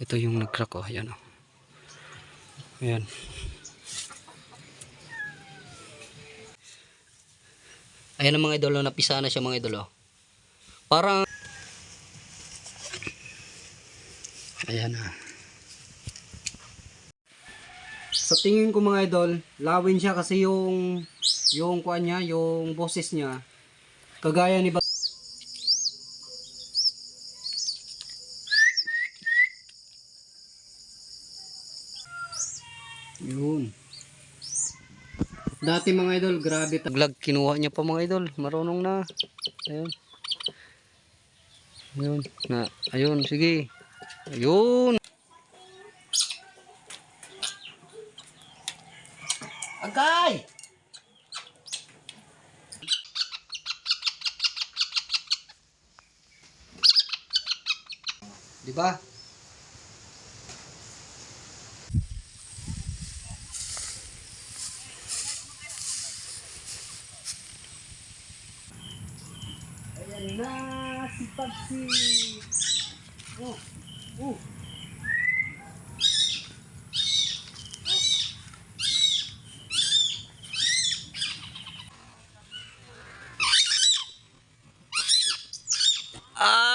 Ito yung nag-crack oh. Ayan oh. Ayan. Ayan ang mga idolo. Napisa na siya mga idolo. Parang Ayan na. Sa tingin ko mga idol, lawin siya kasi yung yung kuan niya, yung boses niya kagaya ni Yun. Dati mga idol, grabe taglag kinuha niya pa mga idol. Marunong na. Ayun. Ayun. Na, ayun, sige. Ayun. Agay! Di na sipag si... Oh, oh. Ah!